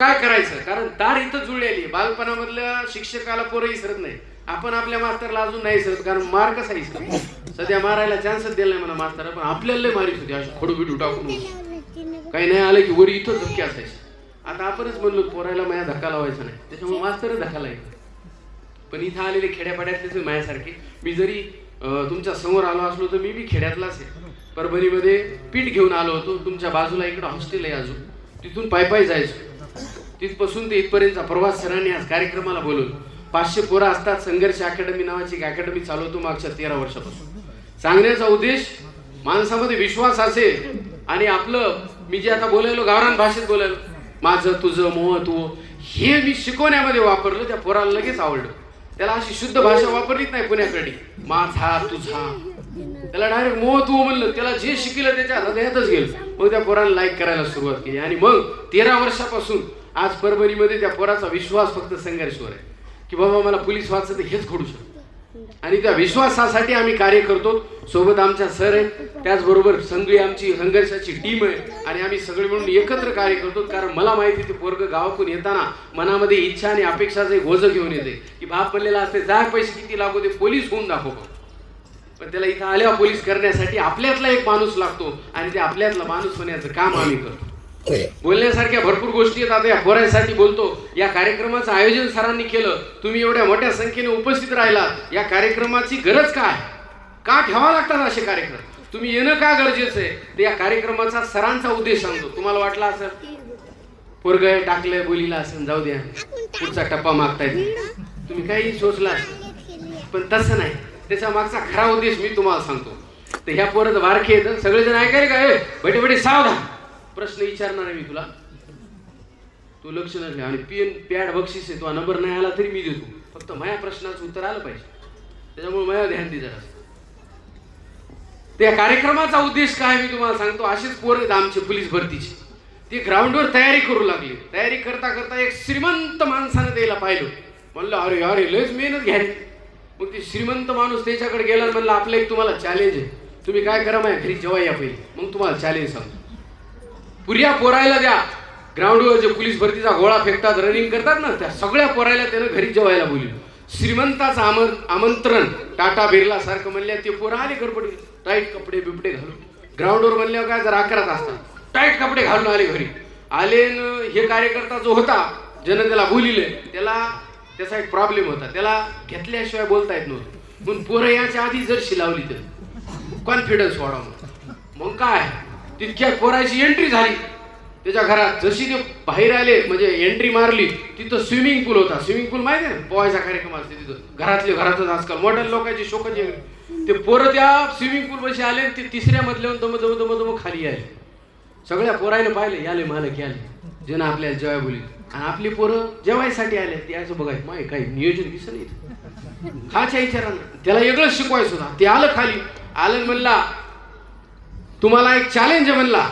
काय करायचं? कारण तार इथं जुळलेली आहे. बालपणामधल्या शिक्षकाला पोरं इसरत नाही आपण आपल्या मास्तरला अजून नाही इसरत कारण मार कसा इसरत सध्या मारायला चान्सच दिला नाही मला मास्तर पण आपल्याला लय मारित होती. अशी खडू बिडू टाकून. काही नाही आलं की वर इथं धक्के असायचे. आता आपणच म्हणलो पोरायला माझ्या धक्का लावायचा नाही. त्याच्यामुळे मास्तरच धक्का लावायचा पण इथं आलेले खेड्यापाड्यातलेच मायासारखे माझ्यासारखे. मी जरी तुमच्यासमोर आलो असलो तर मी बी खेड्यातलाच आहे. परभणीमध्ये पीठ घेऊन आलो होतो. तुमच्या बाजूला इकडं हॉस्टेल आहे अजून. तिथून पाय पाय जायचो. तिथपासून ते इथपर्यंतचा प्रवास सरांनी आज कार्यक्रमाला बोलवलं. पाचशे पोरं असतात संघर्ष अकॅडमी नावाची एक अकॅडमी चालवतो मागच्या तेरा वर्षापासून. सांगण्याचा उद्देश माणसामध्ये विश्वास असेल आणि आपलं मी जे आता बोलायलो गावरान भाषेत बोलायलो माझं तुझं मोह तू हे मी शिकवण्यामध्ये वापरलं त्या पोराला लगेच आवडलं. त्याला अशी शुद्ध भाषा वापरलीच नाही पुण्याकडे. माझा तुझा. त्याला डायरेक्ट मोह तू म्हणलं. त्याला जे शिकलं त्याच्या हृदयातच गेलं. मग त्या पोराला लाईक करायला सुरुवात केली. आणि मग तेरा वर्षापासून आज परभणीमध्ये त्या पोराचा विश्वास फक्त संघर्षवर आहे. की बाबा मला पोलीस व्हायचं तर हेच घडू शकतं. आणि त्या विश्वासासाठी आम्ही कार्य करतो. सोबत आमच्या सर आहेत त्याचबरोबर सगळी आमची संघर्षाची टीम आहे. आणि आम्ही सगळे मिळून एकत्र कार्य करतो. कारण मला माहिती ते पोरग गावातून येताना मनामध्ये इच्छा आणि अपेक्षाचं एक ओझं घेऊन येते. की बाप पडलेला असते जा पैसे किती लागू ते पोलीस होऊन दाखव पण त्याला इथं आल्यावर पोलीस करण्यासाठी आपल्यातला एक माणूस लागतो. आणि ते आपल्यातला माणूस होण्याचं काम आम्ही करतो. बोलण्यासारख्या भरपूर गोष्टी आहेत. आता या पोरांसाठी बोलतो. या कार्यक्रमाचं आयोजन सरांनी केलं. तुम्ही एवढ्या मोठ्या संख्येने उपस्थित राहिला. या कार्यक्रमाची गरज काय? का ठेवा लागतात असे कार्यक्रम? तुम्ही येणं का गरजेचं आहे? तर या कार्यक्रमाचा सरांचा उद्देश सांगतो. तुम्हाला वाटला असं पोरग टाकलंय बोलीला असं जाऊ द्या. पुढचा टप्पा मागताय तुम्ही काही सोचला पण तसं नाही. त्याच्या मागचा खरा उद्देश मी तुम्हाला सांगतो. तर ह्या पोरं बारखे सगळेजण ऐकायला काय बटे बटे सावधान. प्रश्न विचारणार आहे मी तुला. तू लक्ष नसले आणि पिन पॅड बक्षीस आहे. तो नंबर नाही आला तरी मी देतो. फक्त माझ्या प्रश्नाचं उत्तर आलं पाहिजे. त्याच्यामुळे माझ्या ध्यान दे जरा. त्या कार्यक्रमाचा उद्देश काय मी तुम्हाला सांगतो. असेच पोरं आमचे पोलीस भरतीचे. ते ग्राउंडवर तयारी करू लागली. तयारी करता करता एक श्रीमंत माणसानं द्यायला पाहिलं. म्हणलं अरे अरे लयच मेहनत घ्या मग ते श्रीमंत माणूस त्याच्याकडे गेला म्हणलं आपलं एक तुम्हाला चॅलेंज आहे. तुम्ही काय करा माझ्या घरी जेव्हा या पहिले. मग तुम्हाला चॅलेंज सांगतो. पुऱ्या पोरायला द्या. ग्राउंडवर जे पोलीस भरतीचा गोळा फेकतात रनिंग करतात ना त्या सगळ्या पोरायला त्यानं घरी जेवायला बोललं श्रीमंताचं आम आमंत्रण टाटा बिर्ला सारखं म्हणल्या ते पोरं आले गडबडी टाईट कपडे बिपडे घालून. ग्राउंडवर म्हणल्यावर काय जर अकरात असतात. टाईट कपडे घालून आले घरी. आले न हे कार्यकर्ता जो होता ज्यानं त्याला बोलिले त्याला त्याचा एक प्रॉब्लेम होता. त्याला घेतल्याशिवाय बोलता येत नव्हतं. म्हणून पोरं याच्या आधी जर शिलावली तर कॉन्फिडन्स वाढवणं. मग काय? तितक्या पोराची एंट्री झाली. त्याच्या घरात जशी ते बाहेर आले म्हणजे एंट्री मारली तिथं स्विमिंग पूल होता. स्विमिंग पूल माहिती आहे ना? पोहायचा कार्यक्रम असते तिथं. घरातले घरातच आजकाल. मॉडर्न लोकांची शोकाची ते पोरं त्या स्विमिंग पूल बशी आले ते तिसऱ्या मधल्यावर दम दम दम दम खाली आले सगळ्या पोरायने पाहिले याले मालक याले. ज्यानं आपल्याला जेवाय बोली आणि आपली पोरं जेवायसाठी आले. ते असं बघाय माय काही नियोजन दिसत नाही खाच्या विचारानं त्याला वेगळंच शिकवायचं होता. ते आलं खाली. आलं म्हणला तुम्हाला एक चॅलेंज आहे म्हणला.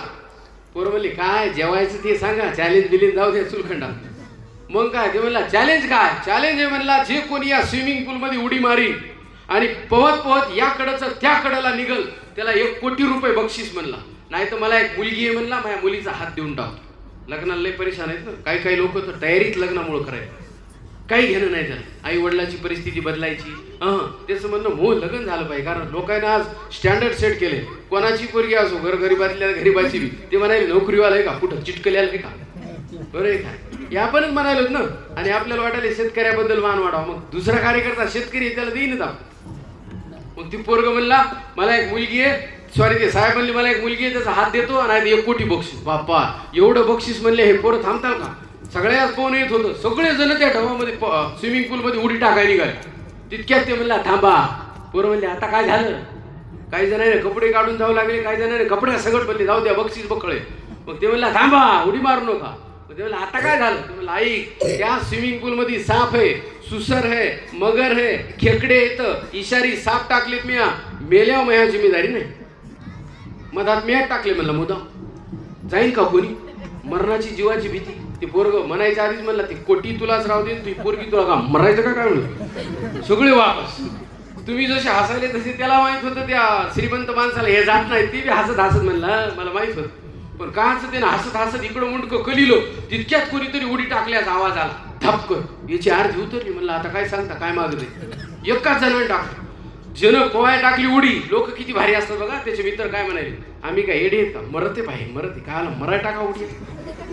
पोरं म्हणली काय जेवायचं ते सांगा चॅलेंज बिलेंज जाऊ द्या चुलखंडा मग काय ते म्हणला चॅलेंज काय? चॅलेंज आहे म्हणला जे कोणी या स्विमिंग पूल मध्ये उडी मारी आणि पोहत पोहत या कडचं त्या कडेला निघल त्याला एक कोटी रुपये बक्षीस म्हणला. नाही तर मला एक मुलगी आहे म्हणला माझ्या मुलीचा हात देऊन टाकतो लग्नाला लय परेशान आहेत ना. काही काही लोक तर तयारीत लग्नामुळे करायचं काही घेणं नाही त्याला. आई वडिलांची परिस्थिती बदलायची. हां त्याचं म्हणणं हो लग्न झालं पाहिजे. कारण लोकांना आज स्टँडर्ड सेट केले. कोणाची पोरगी असो घर गरीबातल्या गरीबाची बी. ते म्हणाले नोकरीवाला आहे का? कुठं? चिटकल्याला आहे का? बरं आहे का? या पणच म्हणालोत ना. आणि आपल्याला वाटायला शेतकऱ्याबद्दल मान वाढावा. मग दुसरा कार्यकर्ता शेतकरी त्याला देईन आपण मग ती पोरग म्हणला मला एक मुलगी आहे. सॉरी ते साहेब म्हणले मला एक मुलगी आहे त्याचा हात देतो आणि एक कोटी बक्षीस. बाप्पा एवढं बक्षीस म्हणले हे पोरं थांबताल का? सगळ्याच पोहून येत होतं. सगळे जण त्या ढवामध्ये स्विमिंग पूल मध्ये उडी टाकायला निघाले. तितक्यात ते म्हणला थांबा. पोरं म्हणले आता काय झालं? काही जणांनी कपडे काढून जाऊ लागले काही जणांनी कपड्या सगळं म्हणले जाऊ द्या बक्षीस बकळे. मग ते म्हणला थांबा उडी मारू नका. मग ते म्हणलं आता काय झालं? ते म्हणलं ऐक त्या स्विमिंग पूल मध्ये साप आहे सुसर है मगर आहे खेकडे येत इशारी साप टाकलेत मी मेल्या मया जिम्मेदारी नाही. मधात मेट टाकले म्हणलं मुदा जाईन का कोणी? मरणाची जीवाची भीती. ते पोरग म्हणायच्या आधीच म्हणला ते कोटी तुलाच राहू दे ती पोरगी तुला का मरायचं का काय म्हणलं सगळे वापस. तुम्ही जसे हसायले तसे त्याला माहीत होतं त्या श्रीमंत माणसाला हे जात नाही ते बी हसत हसत म्हणला मला माहीत होत. पण काच ते हसत हसत इकडं मुंडक कलिलो तितक्यात कोणीतरी उडी टाकल्याचा आवाज आला. धपकन याची अर्धी उतरली म्हणलं आता काय सांगता काय मागते एकाच जणांनी टाकलं. जन पोहाय टाकली उडी लोक किती भारी असतात बघा. त्याचे मित्र काय म्हणाले आम्ही काय एडी आहेत का? मरते पाहिजे मरते. काय आलं मरा टाका उडी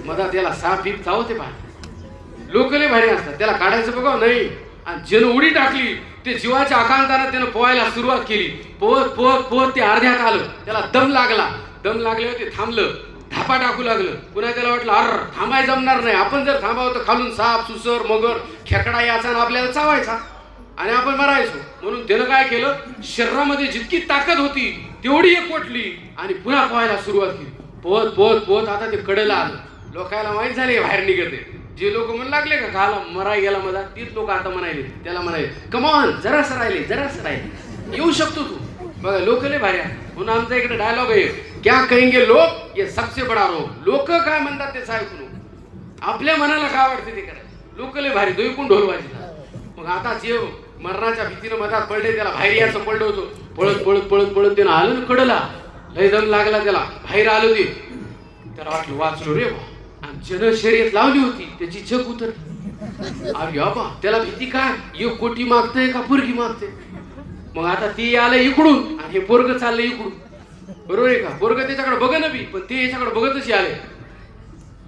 मधा त्याला साप बीप चावते पाहिजे लोक लय भारी असतात. त्याला काढायचं बघा नाही. आणि जन उडी टाकली ते जीवाच्या आकांतानं त्यानं पोहायला सुरुवात केली. पोहत पोहत पोहत ते अर्ध्यात आलं. त्याला दम लागला. दम लागल्यावर ते थांबलं. धापा टाकू लागलं. पुन्हा त्याला वाटलं अर थांबाय जमणार नाही. आपण जर थांबावं तर खालून साप सुसर मगर खेकडा याचा आणि आपल्याला चावायचा. आणि आपण मरायचो. म्हणून त्यानं काय केलं? शरीरामध्ये जितकी ताकद होती तेवढी एक पोटली आणि पुन्हा पोहायला सुरुवात केली. पोहत पोहत पोहत आता ते कडेला आलं. लोकायला माहीत झाले बाहेर निघते जे लोक म्हणू लागले का खाला मराय गेला मधा तीच लोक आता म्हणायले. त्याला म्हणाले कमॉन जरा राहिले जरा राहिले. येऊ शकतो तू. बघा लोक लय भारी आहे. म्हणून आमचा इकडे डायलॉग आहे. क्या कहेंगे लोक? ये सबसे बडा रोग. लोक काय म्हणतात ते ऐकून आपल्या मनाला काय वाटते ते करायचं लोक लय भारी दोन ढोल वाजला मग आता जे मरणाच्या भीतीनं मधात पडले त्याला बाहेर यायचं पडलं होतं. पळत पळत पळत पळत त्यानं आलं कडला. लय दम लागला त्याला. बाहेर आलं ते. त्याला वाटलं वाचलो रे बा. आणि जन शर्यत लावली होती. त्याची जग उतर अरे बाबा त्याला भीती काय एक कोटी मागतंय का? पोरगी मागते मग आता ती आलं इकडून आणि हे पोरग चाललंय इकडून. बरोबर आहे का? पोरग त्याच्याकडे बघ ना बी पण ते याच्याकडे बघतच आले.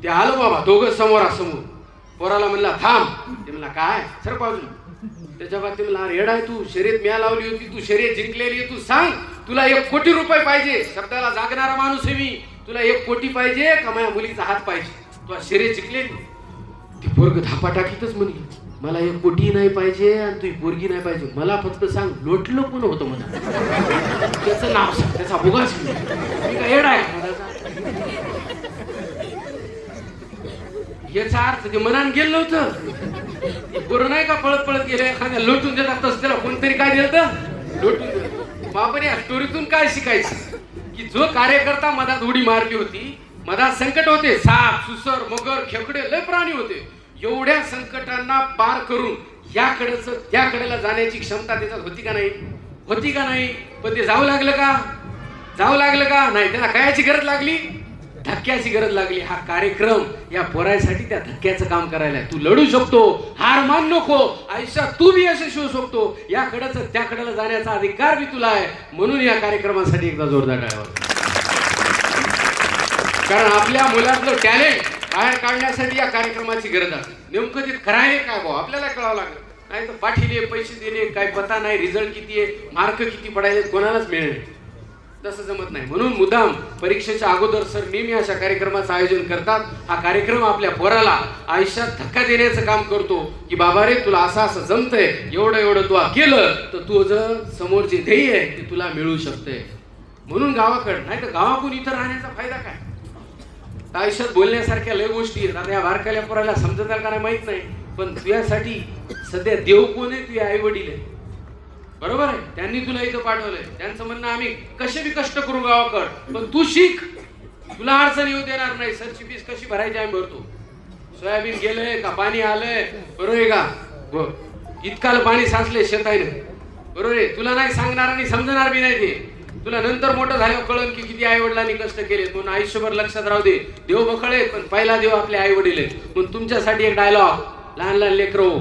ते आलं बाबा दोघं समोरासमोर. पोराला म्हणला थांब. ते म्हणला काय? सर बाजू त्याच्या बाबतीत म्हणला अरे आहे तू शर्यत म्या लावली होती तू शर्यत जिंकलेली तू सांग तुला एक कोटी रुपये पाहिजे. शब्दाला जागणारा माणूस आहे मी. तुला एक कोटी पाहिजे का माझ्या मुलीचा हात पाहिजे? तू शर्यत जिंकलेली ती पोरग धापा टाकीतच म्हणली मला एक कोटी नाही पाहिजे आणि तुझी पोरगी नाही पाहिजे. मला फक्त सांग लोटलं पण होतं मला त्याचं नाव सांग त्याचा भुगाच मी. काय आहे? याचा अर्थ ते मनान गेलं नव्हतं. गुरु नाही का पळत पळत गेले एखाद्या लोटून देतात तसं त्याला कोणतरी काय दिलं तर? लोटून दिलं या स्टोरीतून काय शिकायचं? की जो कार्यकर्ता मधात उडी मारली होती मधात संकट होते. साप सुसर मगर खेकडे लय प्राणी होते. एवढ्या संकटांना पार करून याकडेच त्या कडेला जाण्याची क्षमता त्याच्यात होती का नाही? होती का नाही? पण ते जाऊ लागलं का? जाऊ लागलं का? नाही त्याला कायची गरज लागली? धक्क्याची गरज लागली. हा कार्यक्रम या पोरायसाठी त्या धक्क्याचं काम करायला तू लढू शकतो. हार मान नको. आयुष्यात तू बी यशस्वी होऊ शकतो. याकडंच त्याकडेला जाण्याचा अधिकार बी तुला आहे. म्हणून या कार्यक्रमासाठी एकदा जोरदार टाळावा कारण आपल्या मुलातलं टॅलेंट बाहेर काढण्यासाठी या कार्यक्रमाची गरज आहे. नेमकं ते करायला काय भाऊ? आपल्याला कळावं लागलं. नाही तर पाठीले पैसे दिले काय पता नाही रिझल्ट किती आहे मार्क किती पडायचे कोणालाच मिळेल तसं जमत नाही. म्हणून मुद्दाम परीक्षेच्या अगोदर सर नेहमी अशा कार्यक्रमाचं आयोजन करतात. हा कार्यक्रम आपल्या पोराला आयुष्यात धक्का देण्याचं काम करतो की बाबा रे तुला असं असं जमतंय. एवढं एवढं तू केलं तर तुझं समोर जे ध्येय आहे ते तुला मिळू शकतंय. म्हणून गावाकडं नाही तर गावाकडून इथं राहण्याचा फायदा काय? आयुष्यात बोलण्यासारख्या लय गोष्टी आहेत. आता या बारकाल्या पोराला समजत का नाही माहीत नाही. पण तुझ्यासाठी सध्या देव कोण आहे तुझे आई वडील आहे बरोबर आहे? त्यांनी तुला इथं पाठवलंय. त्यांचं म्हणणं आम्ही कसे बी कष्ट करू गावाकड पण तू शिक. तुला अडचण येऊ देणार नाही. सरची फीस कशी भरायची आम्ही भरतो? सोयाबीन गेलंय का? पाणी आलंय. बरोबर आहे का? इतकाल पाणी साचले शेतायनं. बरोबर आहे? तुला नाही सांगणार आणि समजणार बी नाही ते. तुला नंतर मोठं झाल्यावर कळन की किती आई वडिलांनी कष्ट केले म्हणून आयुष्यभर लक्षात राहू दे. देव बखळे पण पहिला देव आपले आई वडील आहेत. म्हणून तुमच्यासाठी एक डायलॉग लहान लहान लेकरो हो.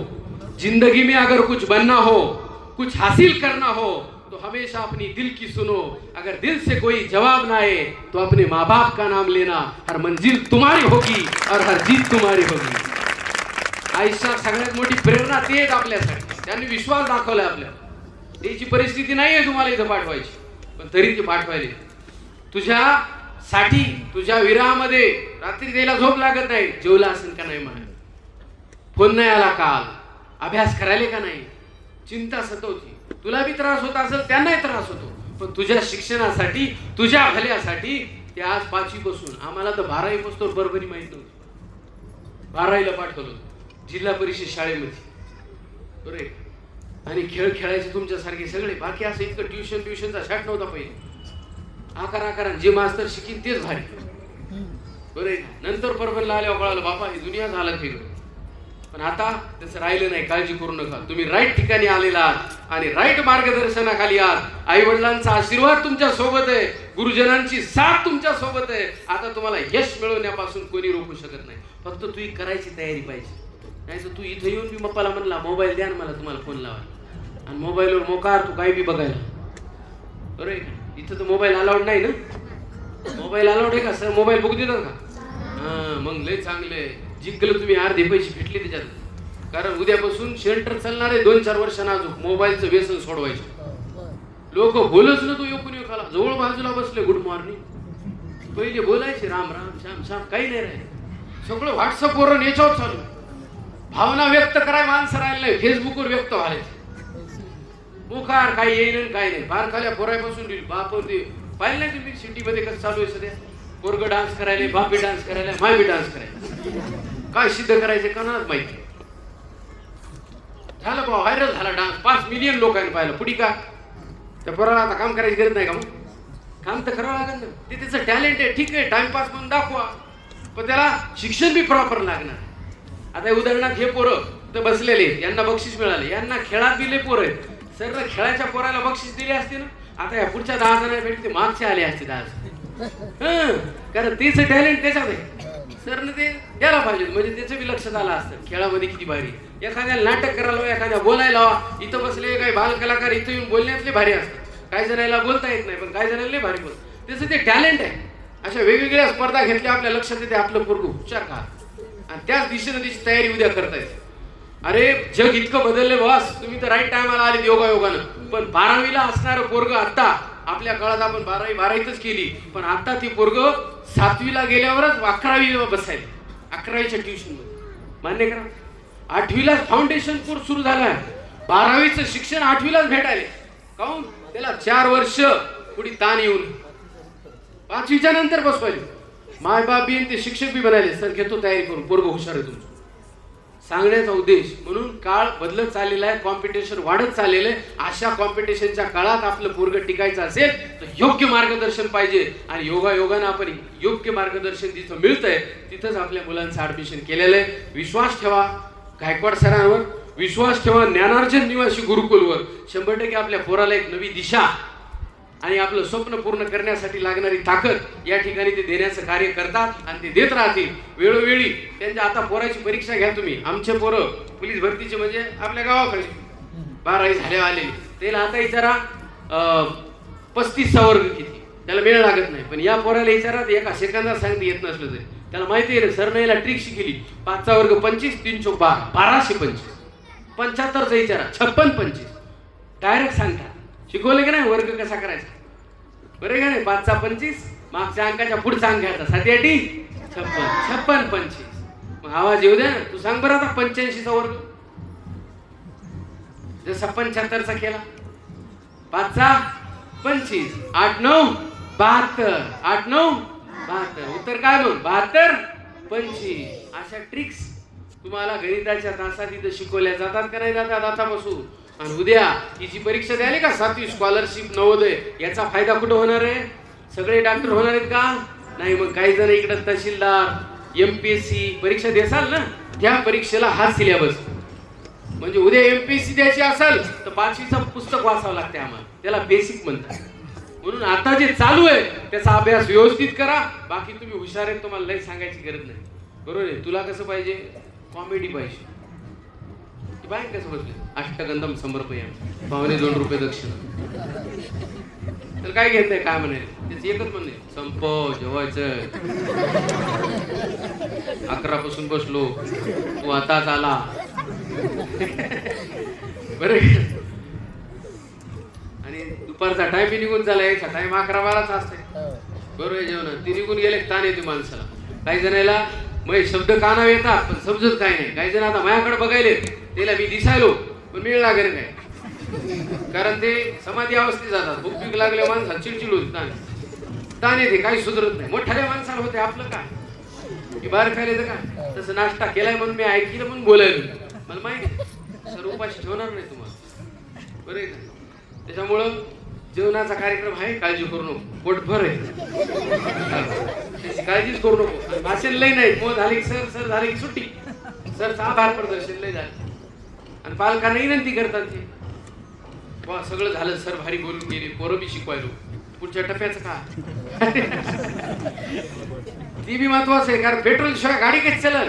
जिंदगी मी अगर कुछ बनना हो. कुछ हासिल करना हो तो हमेशा अपनी दिल की सुनो। अगर दिल से कोई जवाब ना आए तो अपने माँ बाप का नाम लेना। हर मंजिल तुम्हारी होगी और हर जीत तुम्हारी होगी। आयुष्यात सगळ्यात मोठी प्रेरणा ते आहेत आपल्यासाठी. त्यांनी विश्वास दाखवलाय आपल्याला. त्याची परिस्थिती नाही आहे तुम्हाला इथं पाठवायची. पण तरी ती पाठवायली. तुझ्या साठी तुझ्या विरामध्ये रात्री त्याला झोप लागत नाही. जेवला असेल का नाही म्हणा फोन नाही आला काल. अभ्यास करायला का नाही? चिंता सतवती तुला बी त्रास होत असेल त्यांनाही त्रास होतो. पण तुझ्या शिक्षणासाठी तुझ्या भल्यासाठी ते आज पाचवी बसून आम्हाला तर बारावी बसतो बरोबरी माहीत नव्हती. बारावीला पाठवलं जिल्हा परिषद शाळेमध्ये. बरोबर आणि खेळ खेळायचे तुमच्यासारखे सगळे बाकी असं इतकं ट्युशन ट्युशनचा शाट नव्हता पहिले. आकार आकारान जे मास्तर शिकीन तेच भारी. बरं नंतर परभणला आल्यावर कळालं बापा ही दुनिया झालं फिरून पण आता तसं राहिलं नाही काळजी करू नका. तुम्ही राईट ठिकाणी आलेला आहात आणि राईट मार्गदर्शनाखाली आहात. आई वडिलांचा आशीर्वाद तुमच्यासोबत आहे. गुरुजनांची साथ तुमच्यासोबत आहे. आता तुम्हाला यश मिळवण्यापासून कोणी रोखू शकत नाही. फक्त तू करायची तयारी पाहिजे. नाही तर तू इथं येऊन मी मप्पाला म्हणला मोबाईल द्या ना मला तुम्हाला फोन लावा. आणि मोबाईलवर मोकार तू काय बी बघायला. बरोबर इथं तर मोबाईल अलाउड नाही ना? मोबाईल अलाउड आहे का? सर मोबाईल बघू देतात का? मग लय चांगले. जिंकलं तुम्ही अर्धे पैसे भेटले त्याच्यात. कारण उद्यापासून शेल्टर चालणार आहे दोन चार वर्षांना अजून मोबाईलचं व्यसन सोडवायचं. लोक बोलच ना तू येऊन खाला जवळ बाजूला बसले गुड मॉर्निंग पहिले बोलायचे राम राम श्याम श्याम काही नाही राहिले. सगळं व्हॉट्सअपवर याच्यावर चालू. भावना व्यक्त कराय माणसं राहिले नाही फेसबुकवर व्यक्त व्हायचे मुखार काही येईन काही नाही. बार खाल्या पोरायपासून बाप ते पाहिलं नाही तुम्ही सिटीमध्ये कसं चालू आहे सध्या? पोरग डान्स करायला बापी डान्स करायला माय बी डान्स करायला. काय सिद्ध करायचे कोणालाच माहिती झालं बा व्हायरल झाला डान्स पाच मिलियन लोकांनी पाहिलं. पुढी का? त्या पोराला आता काम करायची गरज नाही का मग? काम तर करावं लागेल ना. ते त्याचं टॅलेंट आहे ठीक आहे टाइमपास म्हणून दाखवा. पण त्याला शिक्षण बी प्रॉपर लागणार. आता उदाहरणार्थ हे पोरं तर बसलेले आहेत, यांना बक्षीस मिळाले. यांना खेळात दिले पोरं आहेत. सर खेळाच्या पोराला बक्षीस दिले असते ना? आता या पुढच्या दहा जणांपैकी ते मागचे आले असते दहा जण. कारण तेच टॅलेंट त्याच्यात आहे सरने ते द्यायला पाहिजे. म्हणजे त्याचं बी लक्षात आलं असतं. खेळामध्ये किती भारी. एखाद्याला नाटक करायला एखाद्या बोलायला इथं बसले काही बाल कलाकार इथं येऊन बोलण्यातले भारी असतात. काही जणांना बोलता येत नाही पण काही जणांना भारी बोल त्याचं ते टॅलेंट आहे. अशा वेगवेगळ्या स्पर्धा घेतल्या आपल्या लक्षात येते आपलं पोरगं उपचार का? आणि त्याच दिशेनं त्याची तयारी उद्या करतायत अरे जग इतकं बदलले बॉस तुम्ही तर राईट टायमाला आले योगा योगानं पण बारावीला असणारं पोरग आता आपल्या काळात आपण बारावी बारावीतच केली. पण आता ती पोरग सातवीला गेल्यावरच अकरावीला बसायला. अकरावीच्या ट्युशनमध्ये. मान्य करा. आठवीला फाउंडेशन कोर्स सुरू झालाय बारावीचं शिक्षण आठवीलाच भेटायले. काऊन त्याला चार वर्ष पुढे ताण येऊन पाचवीच्या नंतर बसवायचे. माय बाप बी ते शिक्षक बी बनायले सर घेतो तयारी करून. पोरग हुशार आहे तुमचं. सांगण्याचा उद्देश म्हणून काळ बदलत चाललेला आहे कॉम्पिटिशन वाढत चाललेलं आहे. अशा कॉम्पिटिशनच्या काळात आपलं पोरग टिकायचं असेल तर योग्य मार्गदर्शन पाहिजे. आणि योगा योगानं आपण योग्य मार्गदर्शन जिथं मिळतंय तिथंच आपल्या मुलांचं ऍडमिशन केलेलं आहे. विश्वास ठेवा गायकवाड सरांवर. विश्वास ठेवा ज्ञानार्जन निवासी गुरुकुलवर. शंभर टक्के आपल्या पोराला एक नवी दिशा आणि आपलं स्वप्न पूर्ण करण्यासाठी लागणारी ताकद या ठिकाणी ते देण्याचं कार्य करतात आणि ते देत राहतील. वेळोवेळी त्यांच्या आता पोराची परीक्षा घ्या तुम्ही. आमचे पोरं पोलीस भरतीचे म्हणजे आपल्या गावाकडे. बारावी झाले आले त्याला आता विचारा पस्तीसचा वर्ग किती. त्याला वेळ लागत नाही. पण या पोराला विचारा एका सेकंदात सांगते येत नसलं तरी. त्याला माहिती आहे ना सरनं याला ट्रिक शिकली पाचचा वर्ग पंचवीस तीनशे बारा. बाराशे पंचवीस. पंच्याहत्तरचा विचारा छप्पन पंचवीस. डायरेक्ट सांगतात. शिकवलं की नाही? वर्ग कसा करायचा? बरं का नाही? पाचचा पंचवीस मागच्या अंकाच्या पुढचा अंक घ्यायचा. साधी अटी छप्पन. छप्पन पंचवीस. मग आवाज येऊ द्या ना. तू सांग बरं आता पंच्याऐंशीचा वर्ग. जसा पंच्याहत्तरचा केला. पाचचा पंचवीस. आठ नऊ बहात्तर. आठ नऊ बहात्तर. उत्तर काय मग बहात्तर पंचवीस. अशा ट्रिक्स तुम्हाला गणिताच्या तासात इथं शिकवल्या जातात का नाही? जातात. आतापासून आणि उद्या ही जी परीक्षा द्याली का सातवी स्कॉलरशिप नवोदय याचा फायदा कुठं होणार आहे? सगळे डॉक्टर होणार आहेत का? नाही मग काही जण इकडं तहसीलदार एम पी एस सी परीक्षा देसाल ना त्या परीक्षेला हा सिलेबस. म्हणजे उद्या एमपीएससी द्यायची असेल तर पाचवीचं पुस्तक वाचावं लागते आम्हाला. त्याला बेसिक म्हणतात. म्हणून आता जे चालू आहे त्याचा अभ्यास व्यवस्थित करा. बाकी तुम्ही हुशार आहेत तुम्हाला लई सांगायची गरज नाही. बरोबर आहे? तुला कसं पाहिजे? कॉमेडी पाहिजे. काय बसले अष्टगंधम समर्पया पावणे दोन रुपये दक्षिणा. तर काय घेत नाही काय म्हणे तेच एकच म्हणणे संपव जेवायचं. अकरा पासून बसलो तू आताच आला. बरे आणि दुपारचा टाइम निघून झाला याचा टाइम अकरा बाराच असते बरोबर आहे जेवण. ती निघून गेले ताण येते माणसाला. काही जणाला मग शब्द कानावर येतात पण समजत काय नाही. काही जण आता माझ्याकडे बघायले त्याला मी दिसायलो पण मिळ लागेल काय कारण ते समाधी अवस्थेत जातात. भूक भीक लागल्या माणसाला चिडचिड होती ताण. ताण येते काही सुधरत नाही. मोठ्या माणसाला होते आपलं काय? की बाहेर खायला तर का? तसं नाश्ता केलाय म्हणून मी ऐकलं पण बोलायलो. मला माहिती सर उपाशी ठेवणार नाही तुम्हाला. बरं आहे का? त्याच्यामुळं जेवणाचा कार्यक्रम आहे काळजी करू नको. पोटभर आहे. त्याची काळजीच करू नको. आणि भाषण लय नाही. मग झाले सर सर झाले की सुट्टी. सरचं आभार प्रदर्शन लय झालं. आणि पालकांना विनंती करतात ते वा सगळं झालं सर भारी बोलून गेले पोरं बी शिकवायलो. पुढच्या टप्प्याचं का? ती बी महत्वाचं आहे कारण पेट्रोल शिवाय गाडी कशी चालल?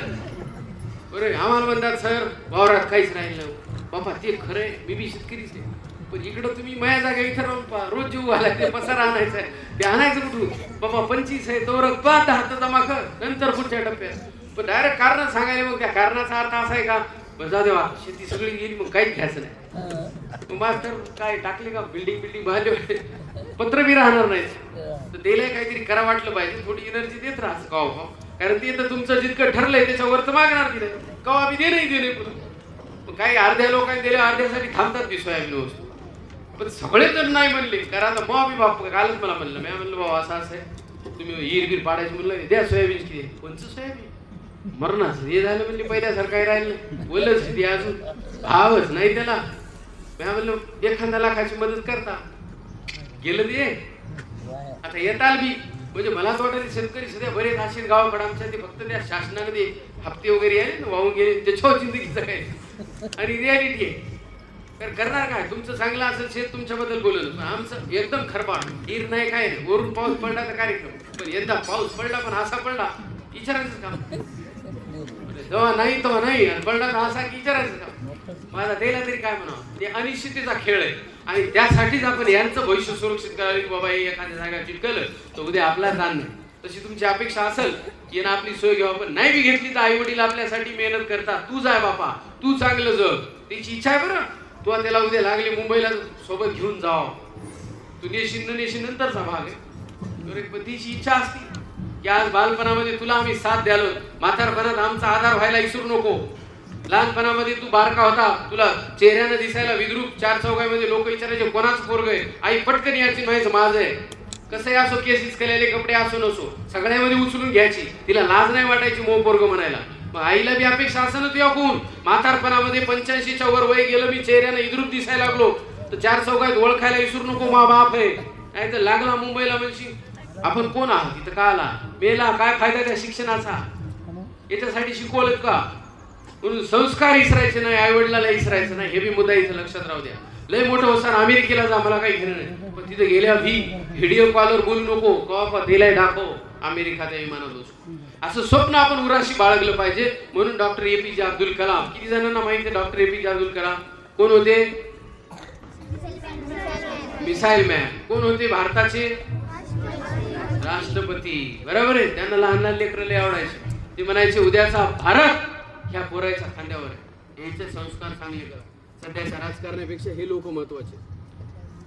बरं आम्हाला म्हणतात सर वावरात काहीच राहिलं नाही. बाबा ते खरं आहे मी बी शेतकरीच आहे. पण इकडं तुम्ही माया जागा इथं राहून पहा रोज जीव घालाय ते पसारा आणायचा आहे. ते आणायचं कुठून? बाबा पंचवीस आहे तो पाहता हात जमा कर नंतर पुढच्या टप्प्यात. पण डायरेक्ट कारण सांगायला मग त्या कारणाचा अर्थ असा आहे का? बरं जाऊ देवा शेती सगळी गेली मग काहीच घ्यायचं नाही. मग मास्तर काय टाकले का? बिल्डिंग बिल्डिंग बांधले पत्र बी राहणार नाही तर त्याला काहीतरी करा वाटलं पाहिजे. थोडी एनर्जी देत राहायचं कवा कारण ते तर तुमचं जितकं ठरलंय त्याच्यावर तर मागणार तिथे. कवा बी दे नाही दे नाही मग काही अर्ध्या लोकांनी दिले अर्ध्यासाठी थांबतात ती सोयाबीन वस्तू. पण सगळे जण नाही म्हणले. कारण आता मग मी बाप कालच मला म्हणलं. मी म्हणलं बाबा असं असं आहे. तुम्ही हिर बीर पाडायचं म्हणलं द्या सोयाबीन किती आहे?" कोणचं सोयाबीन? मरणाच हे झालं म्हणजे पहिल्यासारखं काही राहिलं बोललं बोलच किती अजून. भावच नाही त्याला. मी म्हणलं एखाद्या लाखाची मदत करता. गेलं ते. आता येताल बी. म्हणजे मला असं वाटतं शेतकरी सध्या बरेच असेल गावाकडे आमच्या ते फक्त त्या शासनामध्ये हप्ते वगैरे आले ना वाहून गेले. त्याच्यावर जिंदगीचं काय आणि रियालिटी आहे. तर करणार काय? तुमचं चांगलं असेल शेत तुमच्याबद्दल बोललं. आमचं एकदम खरबाड ईर नाही काय नाही. वरून पाऊस पडला तर कार्यक्रम. पण यंदा पाऊस पडला पण असा पडला विचारायचं काम. जेव्हा नाही तेव्हा नाही. आणि असा की विचारायचं काम माझा त्याला तरी काय म्हणावं? ते अनिश्चिततेचा खेळ आहे. आणि त्यासाठीच आपण यांचं भविष्य सुरक्षित करावे की बाबा हे एखाद्या जागा चिटकलं तर उद्या आपला ताण नाही. तशी तुमची अपेक्षा असेल की ना आपली सोय घ्यावा. पण नाही बी घेतली तर आई वडील आपल्यासाठी मेहनत करतात. तू जाय बापा. तू चांगलं जग. त्याची इच्छा आहे बरं. तू त्याला उद्या लागली मुंबईला सोबत घेऊन जाव तू नेशीन न नेशीन नंतरचा भाग आहे. पण तिची इच्छा असती. की आज बालपणामध्ये तुला आम्ही साथ द्यालो म्हातारपणात आमचा आधार व्हायला विसरू नको. लहानपणामध्ये तू बारका होता. तुला चेहऱ्यानं दिसायला विद्रूप चार चौघामध्ये लोक विचारायचे कोणाच पोरग आहे? आई पटकन याची माहिती माझं आहे. कसंही असो केसीस केलेले कपडे असो नसो. सगळ्यामध्ये उचलून घ्यायची. तिला लाज नाही वाटायची मो पोरग म्हणायला. मग आईला बी अपेक्षा असं ना तुझ्या कोण? म्हातारपणामध्ये पंच्याऐंशीच्या वर वय गेलं मी चेहऱ्यानं इद्रूप दिसायला लागलो. तर चार चौघात ओळखायला विसरू नको मा बाप आहे. नाही तर लागला मुंबईला म्हणशील. आपण कोण आहात? तिथं का आला? मेला काय फायदा त्या शिक्षणाचा? याच्यासाठी शिकवलं का? म्हणून संस्कार इसरायचे नाही आई वडिलाला इसरायचं नाही हे बी मुद्दा इथं लक्षात राहू द्या. लय मोठं होसान अमेरिकेला जा मला काही घेणं नाही. पण तिथे गेल्या भी व्हिडिओ कॉलवर बोलू नको. कवा दिलाय दाखव. अमेरिका त्या विमानात बसू असं स्वप्न आपण उराशी बाळगलं पाहिजे. म्हणून डॉक्टर ए पी जे अब्दुल कलाम. किती जणांना माहिती आहे डॉक्टर ए पी जे अब्दुल कलाम? कोण होते? Missile man. कोण होते? भारताचे राष्ट्रपती. बरोबर आहे? त्यांना लहान लहान लेकरं लय आवडायचे. ते म्हणायचे उद्याचा भारत ह्या पोराच्या खांद्यावर आहे. यांचे संस्कार चांगले करा. सध्याच्या राजकारणापेक्षा हे लोक महत्त्वाचे.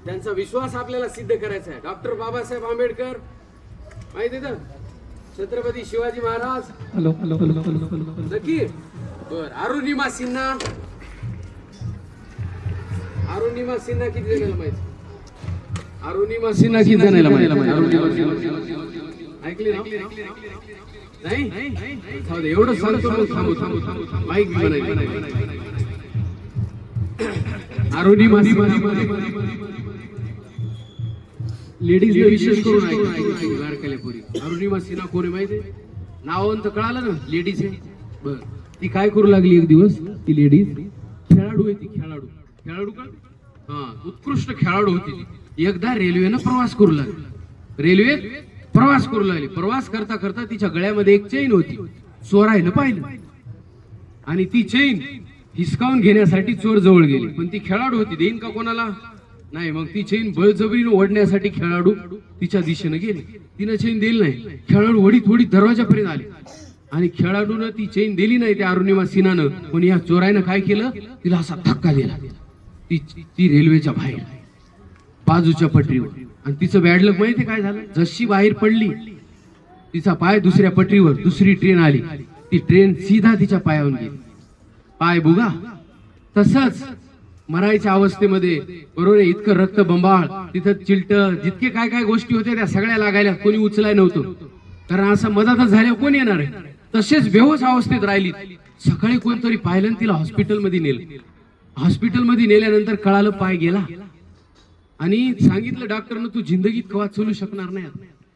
त्यांचा विश्वास आपल्याला सिद्ध करायचा आहे. डॉक्टर बाबासाहेब आंबेडकर माहिती ना छत्रपती शिवाजी महाराज. बर अरुणिमा सिन्हा. अरुणिमा सिन्हा किती जणांना माहिती? अरुणिमा सिन्हा किती जणांना माहिती अरुणिमा सिन्हा ऐकली नाही? एवढं सांगतो मग थांबू थांबू थांबू माईक बनायचं अरुणिमा लेडीज विशेष करून ऐकलं बारकाल्या पोरी अरुणिमा सिन्हा कोणी माहिती आहे? तर कळालं ना लेडीज आहे। बर ती काय करू लागली एक दिवस? ती लेडीज? खेळाडू आहे ती खेळाडू। खेळाडू का? हा उत्कृष्ट खेळाडू होती ती। एकदा रेल्वेनं प्रवास करू लागली. रेल्वेत प्रवास करू लागली. प्रवास करता करता तिच्या गळ्यामध्ये एक चेन होती. चोरायनं पाहिलं. आणि ती चेन हिसकावून घेण्यासाठी चोर जवळ गेली. पण ती खेळाडू होती. देईन का कोणाला? नाही. मग ती चेन बळजबरीनं ओढण्यासाठी खेळाडू तिच्या दिशेनं गेली. तिनं चेन दिली नाही. खेळाडू वडीत वडीत दरवाजापर्यंत आले. आणि खेळाडूनं ती चेन दिली नाही त्या अरुणिमा सिन्हानं. पण या चोरायनं काय केलं? तिला असा धक्का दिला. ती ती रेल्वेच्या बाहेर. बाजूच्या पटरीवर. आणि तिचं बॅडलक माहिती काय झालं? जशी बाहेर पडली तिचा पाय दुसऱ्या पटरीवर दुसरी ट्रेन आली. ती ट्रेन सीधा तिच्या पायावर गेली. पाय बुगा. तसंच मरायच्या अवस्थेमध्ये बरोबर आहे, इतकं रक्त बंबाळ तिथं चिलट जितके काय काय गोष्टी होत्या त्या सगळ्या लागायला कोणी उचलाय नव्हतं. कारण असं मधातच झाल्यावर कोण येणार आहे? तसेच बेहोश अवस्थेत राहिली. सकाळी कोणतरी पाहिलं तिला हॉस्पिटलमध्ये नेलं. हॉस्पिटलमध्ये नेल्यानंतर कळालं पाय गेला. आणि सांगितलं डॉक्टरनं तू जिंदगीत कवा चलू शकणार नाही.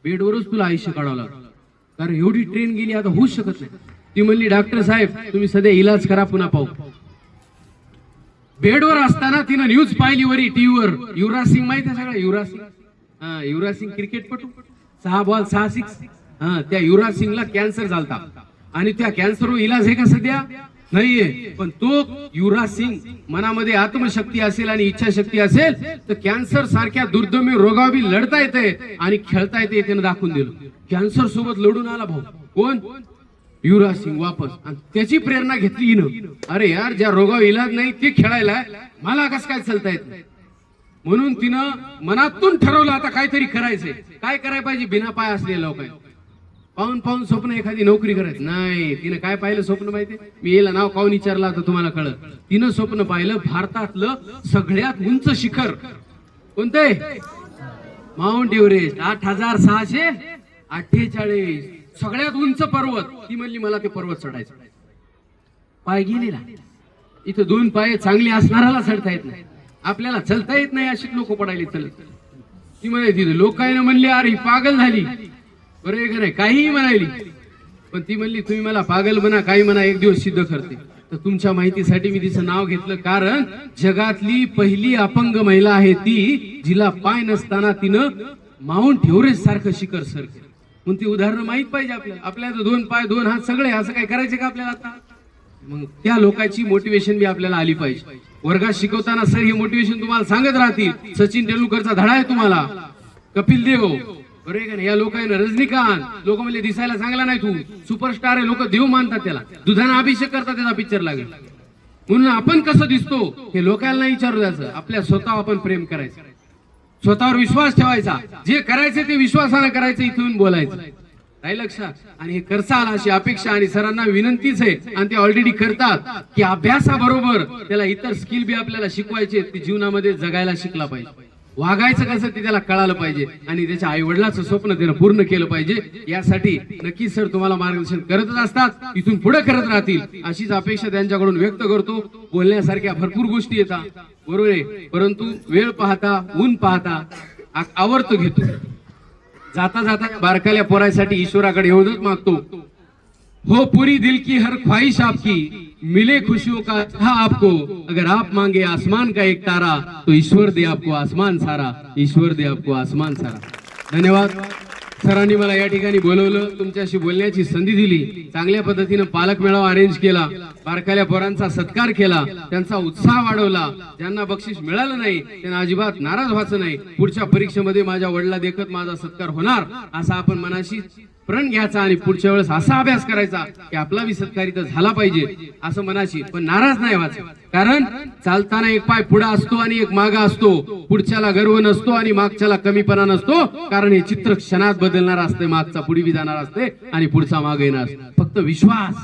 बेडवरच तुला आयुष्य काढावं लागलं कारण एवढी ट्रेन गेली आता होऊच शकत नाही. ती म्हणली डॉक्टर साहेब तुम्ही सध्या इलाज करा पुन्हा पाहू. बेडवर असताना तिनं न्यूज पाहिली वरी टीव्हीवर युवराज सिंग माहिती आहे सगळं? युवराज सिंग. हा युवराज सिंग क्रिकेटपटू सहा बॉल सहा सिक्स हा त्या युवराज सिंगला कॅन्सर झालता. आणि त्या कॅन्सरवर इलाज आहे का सध्या? नाहीये. पण तो युवराज सिंग मनामध्ये आत्मशक्ती असेल आणि इच्छाशक्ती असेल तर कॅन्सर सारख्या दुर्दमी रोगावी लढता येते आणि खेळता येते त्यानं दाखवून दिलं. कॅन्सर सोबत लढून आला भाऊ. कोण? युवराज सिंग वापस. आणि त्याची प्रेरणा घेतली हिनं. अरे यार ज्या रोगावर इलाज नाही ते खेळायला मला कसं काय चालता येत नाही? म्हणून तिनं मनातून ठरवलं आता काहीतरी करायचंय. काय करायला पाहिजे? बिना पाय असलेल्या लोकांनी पाहून पाहून स्वप्न एखादी नोकरी करायचं. नाही तिनं काय पाहिलं स्वप्न माहिती? मी याला नाव काऊन विचारलं आता तुम्हाला कळत तिनं स्वप्न पाहिलं भारतातलं सगळ्यात उंच शिखर. कोणतंय? माउंट एव्हरेस्ट आठ हजार सहाशे अठ्ठेचाळीस. सगळ्यात उंच पर्वत. ती म्हणली मला ते पर्वत चढायचं पाय गेलेला. इथं दोन पाय चांगले असणाराला चढता येत नाही. आपल्याला चलता येत नाही अशीच लोक पडायला चलत ती म्हणायची तिथे लोक काय म्हणले अरे पागल झाली. बरं आहे का नाही? काहीही म्हणायली. पण ती म्हणली तुम्ही मला पागल म्हणा काही म्हणा एक दिवस सिद्ध करते. तर तुमच्या माहितीसाठी मी तिचं नाव घेतलं. कारण जगातली पहिली अपंग महिला आहे ती जिला पाय नसताना तिनं माउंट एव्हरेस्ट सारखं शिखर सर केलं. मग ती उदाहरणं माहीत पाहिजे आपल्याला. आपल्याला दोन पाय दोन हात सगळे असं काय करायचे का आपल्याला आता? मग त्या लोकांची मोटिवेशन बी आपल्याला आली पाहिजे. वर्गात शिकवताना सर हे मोटिवेशन तुम्हाला सांगत राहतील. सचिन तेंडुलकरचा धडा आहे तुम्हाला. कपिल देव. बरोबर आहे का नाही? या लोकांना रजनीकांत. लोक म्हणजे दिसायला चांगला नाही तू. सुपरस्टार आहे लोक देव मानतात त्याला. दुधाने अभिषेक करतात त्याचा पिक्चर लागेल. म्हणून आपण कसं दिसतो हे लोकांना नाही विचारू द्यायचं. आपल्या स्वतः आपण प्रेम करायचं. स्वतःवर विश्वास ठेवायचा. जे करायचं ते विश्वासानं करायचं इथून बोलायचं. नाही लक्षात? आणि हे करसाल अशी अपेक्षा आणि सरांना विनंतीच आहे. आणि ते ऑलरेडी करतात की अभ्यासाबरोबर त्याला इतर स्किल बी आपल्याला शिकवायचे ते जीवनामध्ये जगायला शिकला पाहिजे. वागायचं कसं ते त्याला कळालं पाहिजे. आणि त्याच्या आई वडिलाचं स्वप्न त्यानं पूर्ण केलं पाहिजे. यासाठी नक्कीच सर तुम्हाला मार्गदर्शन करतच असतात. इथून पुढे करत राहतील. अशीच अपेक्षा त्यांच्याकडून व्यक्त करतो. बोलण्यासारख्या भरपूर गोष्टी येतात. बरोबर आहे. परंतु वेळ पाहता ऊन पाहता आवर्त घेतो. जाता जाता बारकाल्या पोरासाठी ईश्वराकडे एवढंच मागतो. हो पुरी दिल की हर ख्वाहिश आपकी. मिले खुशियों का था आपको। अगर आप मांगे आसमान का एक तारा तो ईश्वर दे आपको आसमान सारा। ईश्वर दे आपको आसमान सारा। धन्यवाद। सरांनी मला या ठिकाणी बोलवलं तुमच्याशी बोलण्याची संधी दिली. चांगल्या पद्धतीनं पालक मेळावा अरेंज केला. बारकाल्या पोरांचा सत्कार केला. त्यांचा उत्साह वाढवला. ज्यांना बक्षीस मिळालं नाही त्यांना अजिबात नाराज व्हायचं नाही. पुढच्या परीक्षेमध्ये माझ्या वडिला देखत माझा सत्कार होणार असा आपण मनाशी प्रण घ्यायचा आणि पुढच्या वेळेस असा अभ्यास करायचा की आपला बी सत्कारी तर झाला पाहिजे असं मनाशी पण नाराज नाही व्हायचं. कारण चालताना एक पाय पुढे असतो आणि एक मागा असतो. पुढच्याला गर्व नसतो आणि मागच्याला कमीपणा नसतो. कारण हे चित्र क्षणात बदलणार असते मागचा पुढे बी जाणार असते आणि पुढचा माग येणार असतो. फक्त विश्वास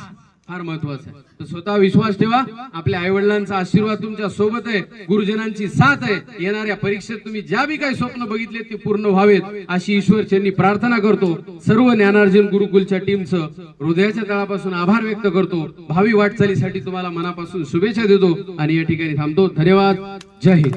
फार महत्त्वाचा आहे. स्वतः विश्वास ठेवा. आपल्या आई वडिलांचा आशीर्वाद तुमच्यासोबत आहे. गुरुजनांची साथ आहे. येणाऱ्या परीक्षेत तुम्ही ज्या बी काही स्वप्न बघितले ते पूर्ण व्हावेत अशी ईश्वरचरणी प्रार्थना करतो. सर्व ज्ञानार्जन गुरुकुलच्या टीमचं हृदयाच्या तळापासून आभार व्यक्त करतो. भावी वाटचालीसाठी तुम्हाला मनापासून शुभेच्छा देतो. आणि या ठिकाणी थांबतो. धन्यवाद. जय हिंद.